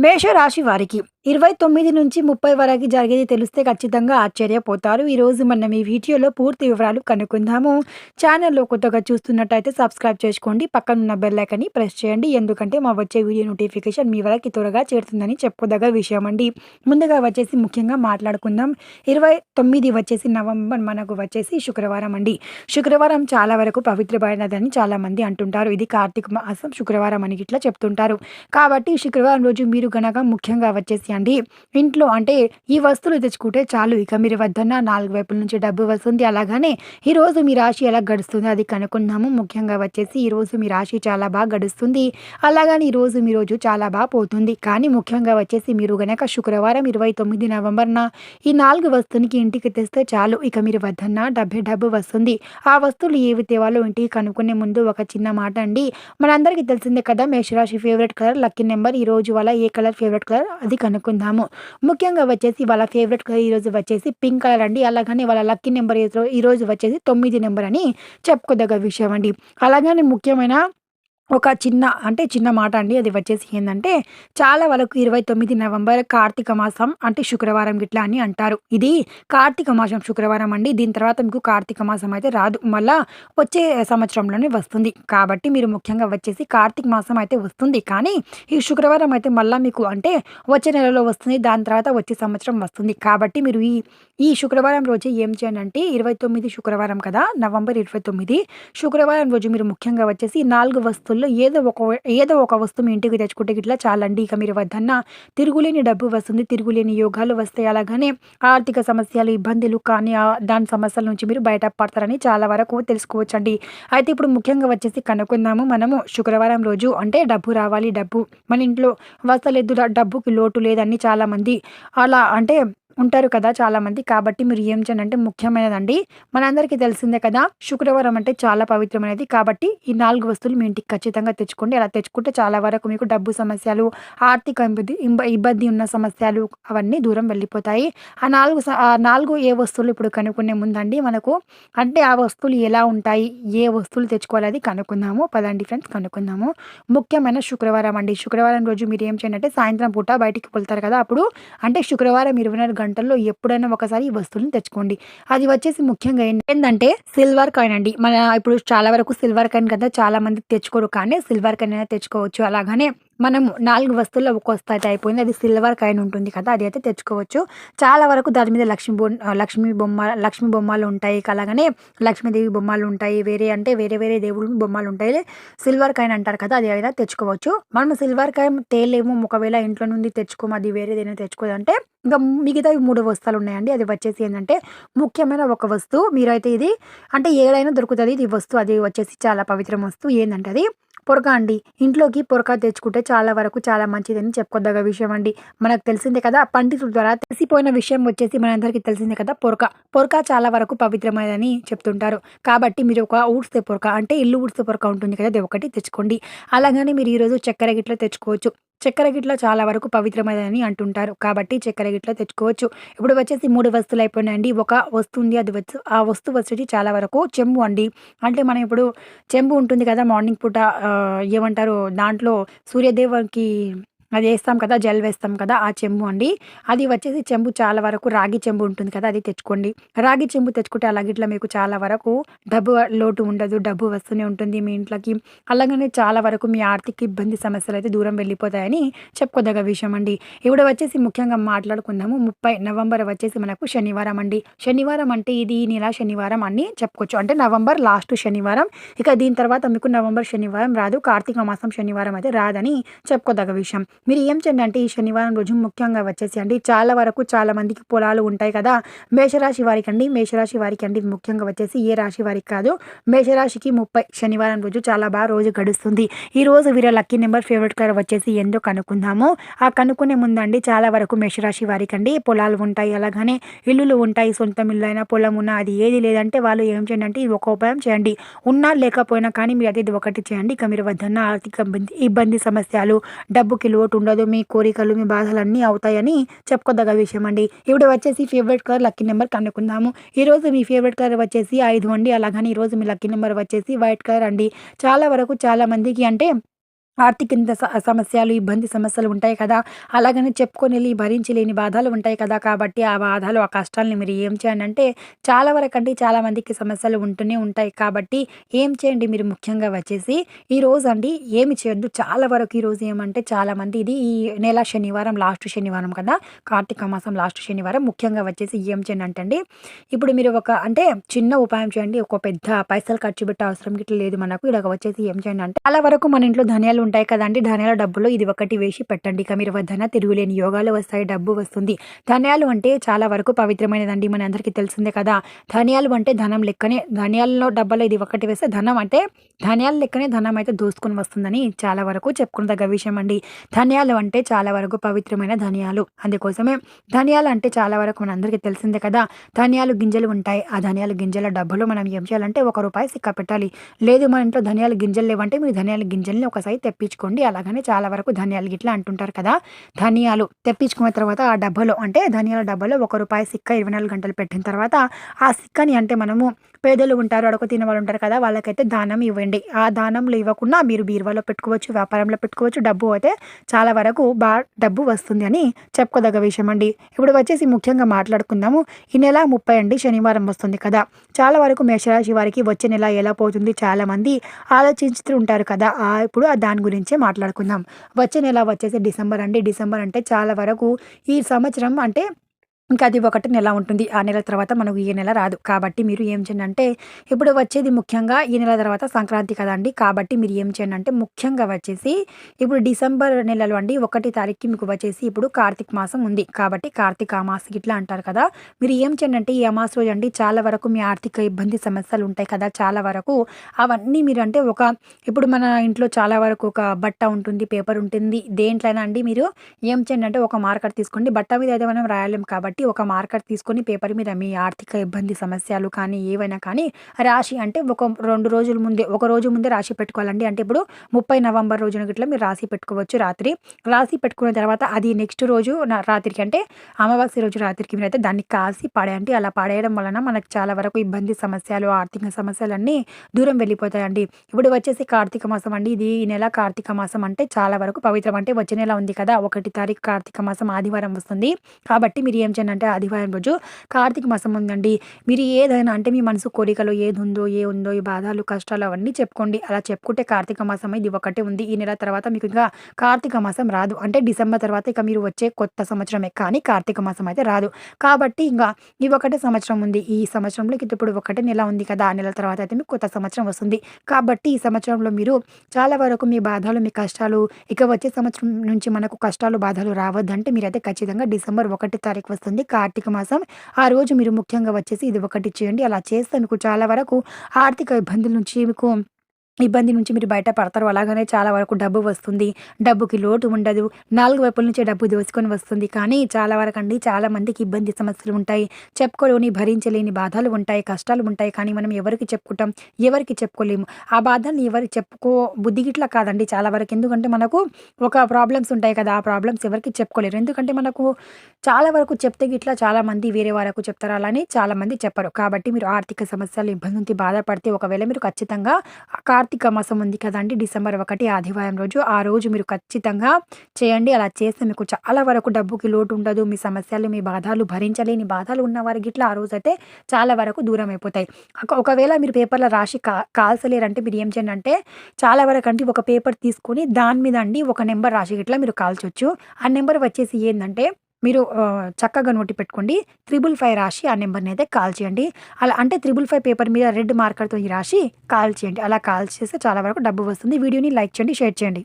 మేషరాశి వారికి ఇరవై తొమ్మిది నుంచి ముప్పై వరకు జరిగేది తెలిస్తే ఖచ్చితంగా ఆశ్చర్యపోతారు. ఈరోజు మనం ఈ వీడియోలో పూర్తి వివరాలు కనుక్కుందాము. ఛానల్లో కొత్తగా చూస్తున్నట్టయితే సబ్స్క్రైబ్ చేసుకోండి. పక్కనున్న బెల్లైకని ప్రెస్ చేయండి. ఎందుకంటే మా వచ్చే వీడియో నోటిఫికేషన్ మీ వరకు త్వరగా చేరుతుందని చెప్పుదగ్గ విషయం అండి. ముందుగా వచ్చేసి ముఖ్యంగా మాట్లాడుకుందాం. ఇరవై తొమ్మిది వచ్చేసి నవంబర్ మనకు వచ్చేసి శుక్రవారం అండి. శుక్రవారం చాలా వరకు పవిత్రమైనదని చాలా మంది అంటుంటారు. ఇది కార్తీక మాసం శుక్రవారం అని ఇట్లా చెప్తుంటారు. కాబట్టి శుక్రవారం రోజు మీరు గనక ముఖ్యంగా వచ్చేసి అండి. ఇంట్లో అంటే ఈ వస్తువులు తెచ్చుకుంటే చాలు. ఇక మీరు వద్దన్న నాలుగు వైపుల నుంచి డబ్బు వస్తుంది. అలాగనే ఈ రోజు మీ రాశి ఎలా గడుస్తుంది అది కనుక్కుందాము. ముఖ్యంగా వచ్చేసి ఈ రోజు మీ రాశి చాలా బాగా గడుస్తుంది. అలాగని ఈ రోజు మీ రోజు చాలా బాగా పోతుంది. కానీ ముఖ్యంగా వచ్చేసి మీరు గనక శుక్రవారం ఇరవై తొమ్మిది నవంబర్న ఈ నాలుగు వస్తువునికి ఇంటికి తెస్తే చాలు. ఇక మీరు వద్దన్న డబ్బే డబ్బు వస్తుంది. ఆ వస్తువులు ఏవి తేవాలో ఇంటికి కనుక్కునే ముందు ఒక చిన్న మాట అండి. మనందరికీ తెలిసిందే కదా మేషరాశి ఫేవరెట్ కలర్ లక్కీ నెంబర్ ఈ రోజు వల్ల ఏ కలర్ ఫేవరెట్ కలర్ అది కనుక్కు అనుకుందాము. ముఖ్యంగా వచ్చేసి వాళ్ళ ఫేవరెట్ కలర్ ఈరోజు వచ్చేసి పింక్ కలర్ అండి. అలాగని వాళ్ళ లక్కీ నెంబర్ ఈరోజు వచ్చేసి తొమ్మిది నెంబర్ అని చెప్పుకోదగ్గ విషయం అండి. అలాగని ముఖ్యమైన ఒక చిన్న అంటే చిన్న మాట అండి. అది వచ్చేసి ఏంటంటే చాలా వరకు ఇరవై తొమ్మిది నవంబర్ కార్తీక మాసం అంటే శుక్రవారం గిట్లా అని అంటారు. ఇది కార్తీక మాసం శుక్రవారం అండి. దీని తర్వాత మీకు కార్తీక మాసం అయితే రాదు. మళ్ళా వచ్చే సంవత్సరంలోనే వస్తుంది. కాబట్టి మీరు ముఖ్యంగా వచ్చేసి కార్తీక మాసం అయితే వస్తుంది. కానీ ఈ శుక్రవారం అయితే మళ్ళీ మీకు అంటే వచ్చే నెలలో వస్తుంది. దాని తర్వాత వచ్చే సంవత్సరం వస్తుంది. కాబట్టి మీరు ఈ ఈ శుక్రవారం రోజు ఏం చేయండి అంటే ఇరవై తొమ్మిది శుక్రవారం కదా నవంబర్ ఇరవై తొమ్మిది శుక్రవారం రోజు మీరు ముఖ్యంగా వచ్చేసి నాలుగు వస్తువులు రోజుల్లో ఏదో ఒక ఏదో ఒక వస్తువు మీ ఇంటికి తెచ్చుకుంటే ఇట్లా చాలండి ఇక మీరు వద్దన్న తిరుగులేని డబ్బు వస్తుంది తిరుగులేని యోగాలు వస్తాయి. అలాగనే ఆర్థిక సమస్యలు ఇబ్బందులు కానీ దాని సమస్యల నుంచి మీరు బయటపడతారని చాలా వరకు తెలుసుకోవచ్చండి. అయితే ఇప్పుడు ముఖ్యంగా వచ్చేసి కనుక్కుందాము. మనము శుక్రవారం రోజు అంటే డబ్బు రావాలి డబ్బు మన ఇంట్లో వస్తలేదు డబ్బుకి లోటు లేదని చాలామంది అలా అంటే ఉంటారు కదా చాలామంది. కాబట్టి మీరు ఏం చేయండి అంటే ముఖ్యమైనదండి మనందరికీ తెలిసిందే కదా శుక్రవారం అంటే చాలా పవిత్రమైనది. కాబట్టి ఈ నాలుగు వస్తువులు మీ ఇంటికి ఖచ్చితంగా తెచ్చుకోండి. అలా తెచ్చుకుంటే చాలా వరకు మీకు డబ్బు సమస్యలు ఆర్థిక ఇబ్బంది ఇబ్బంది ఉన్న సమస్యలు అవన్నీ దూరం వెళ్ళిపోతాయి. ఆ నాలుగు నాలుగు ఏ వస్తువులు ఇప్పుడు కనుక్కునే ముందండి మనకు అంటే ఆ వస్తువులు ఎలా ఉంటాయి ఏ వస్తువులు తెచ్చుకోవాలి అది కనుక్కుందాము. పదండి ఫ్రెండ్స్ కనుక్కుందాము. ముఖ్యమైన శుక్రవారం అండి. శుక్రవారం రోజు మీరు ఏం చేయండి అంటే సాయంత్రం పూట బయటికి వెళ్తారు కదా అప్పుడు అంటే శుక్రవారం ఇరవై నాలుగు గంటల్లో ఎప్పుడైనా ఒకసారి ఈ వస్తువులను తెచ్చుకోండి. అది వచ్చేసి ముఖ్యంగా ఏంటంటే సిల్వర్ కాయిన్ అండి. మన ఇప్పుడు చాలా వరకు సిల్వర్ కాయిన్ కదా చాలా మంది తెచ్చుకోరు కానీ సిల్వర్ కాయిన్ అయినా తెచ్చుకోవచ్చు. అలాగనే మనం నాలుగు వస్తువుల్లో ఒక వస్తువు అయితే అయిపోయింది. అది సిల్వర్ కాయిన్ ఉంటుంది కదా అది అయితే తెచ్చుకోవచ్చు. చాలా వరకు దాని మీద లక్ష్మీ లక్ష్మీ బొమ్మ లక్ష్మీ బొమ్మలు ఉంటాయి అలాగనే లక్ష్మీదేవి బొమ్మలు ఉంటాయి. వేరే అంటే వేరే వేరే దేవుడు బొమ్మలు ఉంటాయి. సిల్వర్ కాయిన్ అంటారు కదా అది అయితే తెచ్చుకోవచ్చు. మనం సిల్వర్ కాయిన్ తేలేము. ఒకవేళ ఇంట్లో నుండి తెచ్చుకోము అది వేరేదైనా తెచ్చుకోదంటే ఇంకా మిగతా మూడు వస్తువులు ఉన్నాయండి. అది వచ్చేసి ఏంటంటే ముఖ్యమైన ఒక వస్తువు మీరైతే ఇది అంటే ఏడైనా దొరుకుతుంది. ఇది వస్తువు అది వచ్చేసి చాలా పవిత్రం వస్తువు. ఏంటంటే అది పొరక అండి. ఇంట్లోకి పొరక తెచ్చుకుంటే చాలా వరకు చాలా మంచిదని చెప్పుకోదగ్గ విషయం అండి. మనకు తెలిసిందే కదా పండితుల ద్వారా తెలిసిపోయిన విషయం వచ్చేసి మనందరికీ తెలిసిందే కదా పొరక. పొరక చాలా వరకు పవిత్రమైనదని చెప్తుంటారు. కాబట్టి మీరు ఒక ఊడ్స్తే పొరక అంటే ఇల్లు ఊడ్స్తే పొరక ఉంటుంది కదా అది ఒకటి తెచ్చుకోండి. అలాగని మీరు ఈరోజు చక్కెర గిట్ల తెచ్చుకోవచ్చు. చక్కెర గిట్ల చాలా వరకు పవిత్రమైనదని అంటుంటారు. కాబట్టి చక్కెర గిట్ల తెచ్చుకోవచ్చు. ఇప్పుడు వచ్చేసి మూడు వస్తువులు అయిపోయినాయండి. ఒక వస్తువు ఉంది అది వచ్చి ఆ వస్తువు వచ్చేసి చాలా వరకు చెంబు అండి. అంటే మనం ఇప్పుడు చెంబు ఉంటుంది కదా మార్నింగ్ పూట ఏమంటారు దాంట్లో సూర్యదేవునికి అది వేస్తాం కదా జెల్ వేస్తాం కదా ఆ చెంబు అండి. అది వచ్చేసి చెంబు చాలా వరకు రాగి చెంబు ఉంటుంది కదా అది తెచ్చుకోండి. రాగి చెంబు తెచ్చుకుంటే అలాగిట్లా మీకు చాలా వరకు డబ్బు లోటు ఉండదు డబ్బు వస్తూనే ఉంటుంది మీ ఇంట్లోకి. అలాగనే చాలా వరకు మీ ఆర్థిక ఇబ్బంది సమస్యలు అయితే దూరం వెళ్ళిపోతాయని చెప్పుకోదగ్గ విషయం అండి. ఇప్పుడు వచ్చేసి ముఖ్యంగా మాట్లాడుకుందాము. ముప్పై నవంబర్ వచ్చేసి మనకు శనివారం అండి. శనివారం అంటే ఇది ఈ నెల శనివారం అని చెప్పుకోవచ్చు. అంటే నవంబర్ లాస్ట్ శనివారం. ఇక దీని తర్వాత మీకు నవంబర్ శనివారం రాదు కార్తీక మాసం శనివారం అయితే రాదని చెప్పుకోదగ్గ విషయం. మీరు ఏం చేయండి అంటే ఈ శనివారం రోజు ముఖ్యంగా వచ్చేసి అండి చాలా వరకు చాలా మందికి పొలాలు ఉంటాయి కదా. మేషరాశి వారికి అండి మేషరాశి వారికి అండి ముఖ్యంగా వచ్చేసి ఏ రాశి వారికి కాదు. మేషరాశికి ముప్పై శనివారం రోజు చాలా బాగా రోజు గడుస్తుంది. ఈ రోజు వీర లక్కీ నెంబర్ ఫేవరెట్ కలర్ వచ్చేసి ఎందుకు కనుక్కుందాము ఆ కనుక్కునే ముందండి చాలా వరకు మేషరాశి వారికి అండి పొలాలు ఉంటాయి అలాగనే ఇల్లులు ఉంటాయి సొంత ఇల్లు అయినా పొలం ఉన్నా అది ఏది లేదంటే వాళ్ళు ఏం చేయండి అంటే ఇది ఒక ఉపాయం చేయండి. ఉన్నా లేకపోయినా కానీ మీరు అది ఒకటి చేయండి. ఇక మీరు వద్దన్న ఆర్థిక ఇబ్బంది సమస్యలు డబ్బుకి లోటు లోటు ఉండదు మీ కోరికలు మీ బాధలు అన్నీ అవుతాయని చెప్పుకోదగ్గ విషయం అండి ఇప్పుడు వచ్చేసి ఫేవరెట్ కలర్ లక్కీ నెంబర్ కనుక్కుందాము. ఈరోజు మీ ఫేవరెట్ కలర్ వచ్చేసి ఐదు అండి. అలాగని ఈరోజు మీ లక్కీ నెంబర్ వచ్చేసి వైట్ కలర్ అండి. చాలా వరకు చాలా మందికి అంటే ఆర్థిక స సమస్యలు, ఇబ్బంది సమస్యలు ఉంటాయి కదా! అలాగని చెప్పుకొని వెళ్ళి భరించలేని బాధలు ఉంటాయి కదా! కాబట్టి ఆ బాధలు, ఆ కష్టాల్ని మీరు ఏం చేయండి అంటే చాలా వరకు చాలా మందికి సమస్యలు ఉంటూనే ఉంటాయి. కాబట్టి ఏం చేయండి మీరు ముఖ్యంగా వచ్చేసి ఈరోజండి ఏమి చేయొద్దు. చాలా వరకు ఈరోజు ఏమంటే చాలామంది ఇది ఈ నెల శనివారం లాస్ట్ శనివారం కదా! కార్తీక మాసం లాస్ట్ శనివారం ముఖ్యంగా వచ్చేసి ఏం చేయండి అండి ఇప్పుడు మీరు ఒక అంటే చిన్న ఉపాయం చేయండి. ఒక పెద్ద పైసలు ఖర్చు పెట్టే అవసరం గిట్ల లేదు మనకు. ఇలాగ వచ్చేసి ఏం చేయండి అంటే చాలా వరకు మన ఇంట్లో ధనియాలు ఉంటాయి కదండి ధనియాల డబ్బులో ఇది ఒకటి వేసి పెట్టండి. ఇక మీరు వద్దన తిరుగులేని యోగాలు వస్తాయి. డబ్బు వస్తుంది. ధనియాలు అంటే చాలా వరకు పవిత్రమైనదండి. మనందరికీ తెలిసిందే కదా! ధనియాలు అంటే ధనం లెక్కనే ధనియాలలో డబ్బాలో ఇది ఒకటి వేస్తే ధనం అంటే ధనియాల లెక్కనే ధనం అయితే దోసుకొని వస్తుందని చాలా వరకు చెప్పుకునదగ్గ విషయం అండి. ధనియాలు అంటే చాలా వరకు పవిత్రమైన ధనియాలు. అందుకోసమే ధనియాలు అంటే చాలా వరకు మనందరికీ తెలిసిందే కదా! ధనియాలు గింజలు ఉంటాయి. ఆ ధనియాల గింజల డబ్బులు మనం ఏం చేయాలంటే ఒక రూపాయి సిక్క పెట్టాలి. లేదు మన ఇంట్లో ధనియాల గింజలు లేవంటే మీరు ధనియాల గింజల్ని ఒకసారి తెప్పించుకోండి. అలాగనే చాలా వరకు ధనియాలు గిట్లా అంటుంటారు కదా! ధనియాలు తెప్పించుకున్న తర్వాత ఆ డబ్బాలో అంటే ధనియాల డబ్బాలో ఒక రూపాయి సిక్క 24 గంటలు పెట్టిన తర్వాత ఆ సిక్కని అంటే మనము పేదలు ఉంటారు, అడుగు తినే వాళ్ళు ఉంటారు కదా! వాళ్ళకైతే దానం ఇవ్వండి. ఆ దానంలో ఇవ్వకుండా మీరు బీరువాలో పెట్టుకోవచ్చు, వ్యాపారంలో పెట్టుకోవచ్చు. డబ్బు అయితే చాలా వరకు బా డబ్బు వస్తుంది అని చెప్పుకోదగ్గ విషయం అండి. ఇప్పుడు వచ్చేసి ముఖ్యంగా మాట్లాడుకుందాము. ఈ నెల 30 అండి శనివారం వస్తుంది కదా! చాలా వరకు మేషరాశి వారికి వచ్చే నెల ఎలా పోతుంది చాలామంది ఆలోచిస్తూ ఉంటారు కదా! ఆహ్, ఇప్పుడు దాని గురించే మాట్లాడుకుందాం. వచ్చే నెల వచ్చేసి డిసెంబర్ అండి. డిసెంబర్ అంటే చాలా వరకు ఈ సంవత్సరం అంటే ఇంకా అది ఒకటి నెల ఉంటుంది. ఆ నెల తర్వాత మనకు ఈ నెల రాదు. కాబట్టి మీరు ఏం చేయండి అంటే ఇప్పుడు వచ్చేది ముఖ్యంగా ఈ నెల తర్వాత సంక్రాంతి కదండి కాబట్టి మీరు ఏం చేయండి అంటే ముఖ్యంగా వచ్చేసి ఇప్పుడు డిసెంబర్ నెలలో అండి ఒకటి తారీఖుకి మీకు వచ్చేసి ఇప్పుడు కార్తీక మాసం ఉంది. కాబట్టి కార్తీక అమాస గిట్లా అంటారు కదా! మీరు ఏం చేయండి అంటే ఈ అమాస రోజు అండి చాలా వరకు మీ ఆర్థిక ఇబ్బంది సమస్యలు ఉంటాయి కదా! చాలా వరకు అవన్నీ మీరు అంటే ఒక ఇప్పుడు మన ఇంట్లో చాలా వరకు ఒక బట్ట ఉంటుంది, పేపర్ ఉంటుంది. దేంట్లో అయినా అండి మీరు ఏం చేయండి అంటే ఒక మార్కర్ తీసుకోండి. బట్ట మీద అయితే మనం రాయలేం కాబట్టి ఒక మార్కర్ తీసుకొని పేపర్ మీద మీ ఆర్థిక ఇబ్బంది సమస్యలు కానీ ఏవైనా కానీ రాశి అంటే ఒక రెండు రోజుల ముందే ఒక రోజు ముందే రాసి పెట్టుకోవాలండి. అంటే ఇప్పుడు 30 నవంబర్ రోజున గిట్ల మీరు రాసి పెట్టుకోవచ్చు రాత్రి. రాసి పెట్టుకున్న తర్వాత అది నెక్స్ట్ రోజు న రాత్రికి అంటే అమావాస్య రోజు రాత్రికి మీరైతే దాన్ని కాసి పడేయండి. అలా పడేయడం వలన మనకు చాలా వరకు ఇబ్బంది సమస్యలు, ఆర్థిక సమస్యలన్నీ దూరం వెళ్ళిపోతాయండి. ఇప్పుడు వచ్చేసి కార్తీక మాసం అండి. ఇది ఈ నెల కార్తీక మాసం అంటే చాలా వరకు పవిత్రం. అంటే వచ్చే నెల ఉంది కదా! ఒకటి తారీఖు కార్తీక మాసం ఆదివారం వస్తుంది. కాబట్టి మీరు ఏం చేయండి అంటే ఆదివారం రోజు కార్తీక మాసం ఉందండి. మీరు ఏదైనా అంటే మీ మనసు కోరికలో ఏదుందో, ఉందో ఈ బాధలు, కష్టాలు అవన్నీ చెప్పుకోండి. అలా చెప్పుకుంటే కార్తీక మాసం ఇది ఒకటే ఉంది. ఈ నెల తర్వాత మీకు ఇంకా కార్తీక మాసం రాదు. అంటే డిసెంబర్ తర్వాత ఇక మీరు వచ్చే కొత్త సంవత్సరమే కానీ కార్తీక మాసం అయితే రాదు. కాబట్టి ఇంకా ఈ ఒకటే సంవత్సరం ఉంది. ఈ సంవత్సరంలో ఇప్పుడు ఒకటే నెల ఉంది కదా! ఆ నెల తర్వాత అయితే మీకు కొత్త సంవత్సరం వస్తుంది. కాబట్టి ఈ సంవత్సరంలో మీరు చాలా వరకు మీ బాధలు, మీ కష్టాలు ఇక వచ్చే సంవత్సరం నుంచి మనకు కష్టాలు, బాధలు రావద్దంటే మీరైతే ఖచ్చితంగా డిసెంబర్ ఒకటి తారీఖు వస్తుంది కార్తీక మాసం. ఆ రోజు మీరు ముఖ్యంగా వచ్చేసి ఇది ఒకటి చేయండి. అలా చేస్తే మీకు చాలా వరకు ఆర్థిక ఇబ్బందుల నుంచి మీకు ఇబ్బంది నుంచి మీరు బయట పడతారు. అలాగనే చాలా వరకు డబ్బు వస్తుంది. డబ్బుకి లోటు ఉండదు. నాలుగు వైపుల నుంచి డబ్బు దోసుకొని వస్తుంది. కానీ చాలా వరకండి చాలా మందికి ఇబ్బంది సమస్యలు ఉంటాయి. చెప్పుకోలేని, భరించలేని బాధలు ఉంటాయి, కష్టాలు ఉంటాయి. కానీ మనం ఎవరికి చెప్పుకుంటాం? ఎవరికి చెప్పుకోలేము. ఆ బాధల్ని ఎవరికి చెప్పుకో బుద్ధి గిట్ల కాదండి చాలా వరకు. ఎందుకంటే మనకు ఒక ప్రాబ్లమ్స్ ఉంటాయి కదా! ఆ ప్రాబ్లమ్స్ ఎవరికి చెప్పుకోలేరు. ఎందుకంటే మనకు చాలా వరకు చెప్తే గిట్లా చాలా మంది వేరే వాళ్ళకు చెప్తారు. అలానే చాలామంది చెప్పరు. కాబట్టి మీరు ఆర్థిక సమస్యలు, ఇబ్బంది నుంచి బాధపడితే ఒకవేళ మీరు ఖచ్చితంగా కార్తీక మాసం ఉంది కదండి డిసెంబర్ ఒకటి ఆదివారం రోజు. ఆ రోజు మీరు ఖచ్చితంగా చేయండి. అలా చేస్తే మీకు చాలా వరకు డబ్బుకి లోటు ఉండదు. మీ సమస్యలు, మీ బాధలు భరించలేని బాధలు ఉన్నవారికి గిట్ల ఆ రోజు అయితే చాలా వరకు దూరం అయిపోతాయి. ఒకవేళ మీరు పేపర్‌లో రాసి కా కాల్చలేరంటే మీరు ఏం చేయండి అంటే చాలా అంటే ఒక పేపర్ తీసుకొని దాని మీద అండి ఒక నెంబర్ రాసి గిట్ల మీరు కాల్చొచ్చు. ఆ నెంబర్ వచ్చేసి ఏంటంటే మీరు చక్కగా నోటి పెట్టుకోండి. 555 రాసి ఆ నెంబర్ని అయితే కాల్ చేయండి అలా అంటే 555 పేపర్ మీద రెడ్ మార్కర్తో రాసి కాల్ చేయండి అలా కాల్ చేస్తే చాలా వరకు డబ్బు వస్తుంది. వీడియోని లైక్ చేయండి, షేర్ చేయండి.